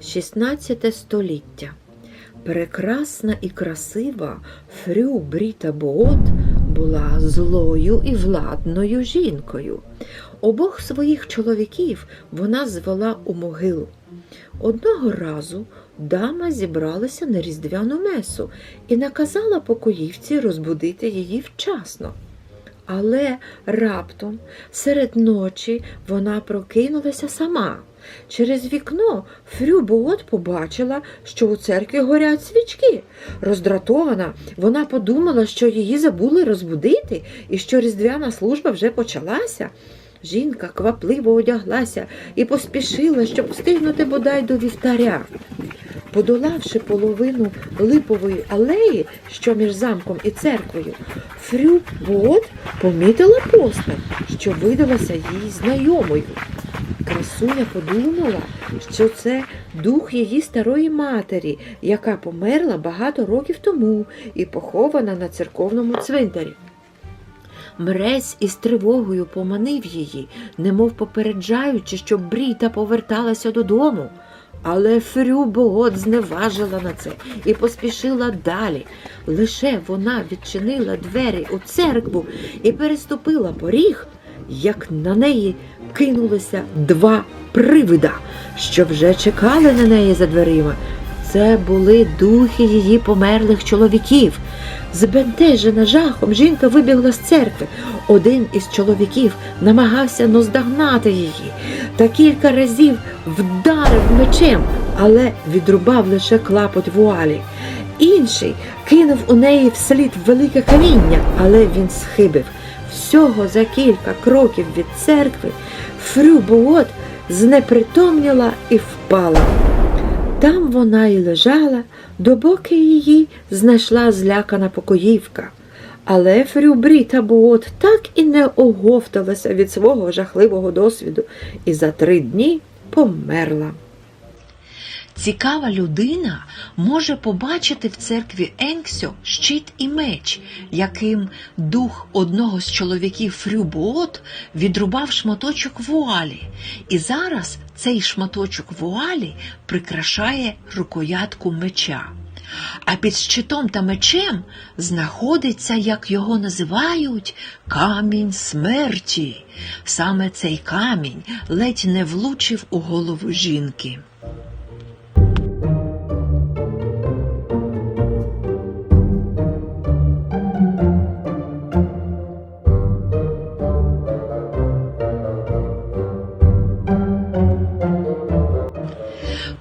16 століття. Прекрасна і красива Фрю Бріта Боот була злою і владною жінкою. Обох своїх чоловіків вона звела у могилу. Одного разу дама зібралася на різдвяну месу і наказала покоївці розбудити її вчасно. Але раптом серед ночі вона прокинулася сама. Через вікно Фрю Боот побачила, що у церкві горять свічки. Роздратована, вона подумала, що її забули розбудити і що різдвяна служба вже почалася. Жінка квапливо одяглася і поспішила, щоб встигнути бодай до вівтаря. Подолавши половину липової алеї, що між замком і церквою, Фрю Бот помітила постать, що видалася їй знайомою. Красуня подумала, що це дух її старої матері, яка померла багато років тому і похована на церковному цвинтарі. Мрець із тривогою поманив її, немов попереджаючи, щоб Бріта поверталася додому. Але Фрю зневажила на це і поспішила далі. Лише вона відчинила двері у церкву і переступила поріг, як на неї кинулися два привида, що вже чекали на неї за дверима. Це були духи її померлих чоловіків. Збентежена жахом, жінка вибігла з церкви. Один із чоловіків намагався наздогнати її та кілька разів вдарив мечем, але відрубав лише клапоть вуалі. Інший кинув у неї вслід велике каміння, але він схибив. Всього за кілька кроків від церкви Фрю Буот знепритомніла і впала. Там вона й лежала, допоки її знайшла злякана покоївка. Але Фрюбріта Буот так і не оговталася від свого жахливого досвіду і за три дні померла. Цікава людина може побачити в церкві Енксьо щит і меч, яким дух одного з чоловіків Фрюбоот відрубав шматочок вуалі, і зараз цей шматочок вуалі прикрашає рукоятку меча. А під щитом та мечем знаходиться, як його називають, камінь смерті. Саме цей камінь ледь не влучив у голову жінки.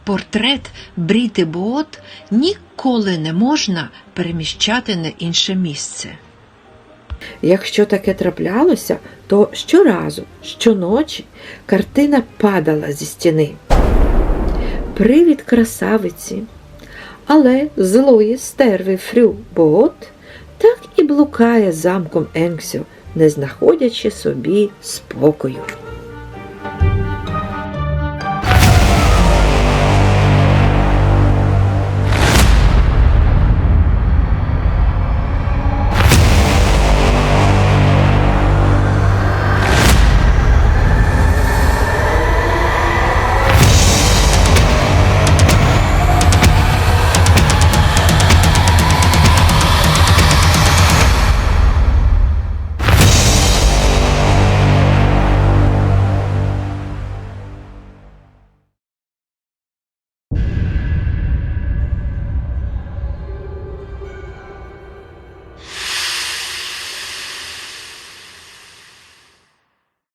Портрет Бріти Боот ніколи не можна переміщати на інше місце. Якщо таке траплялося, то щоразу, щоночі картина падала зі стіни. Привід красавиці, але злої стерви Фрю Боот так і блукає замком Енксю, не знаходячи собі спокою.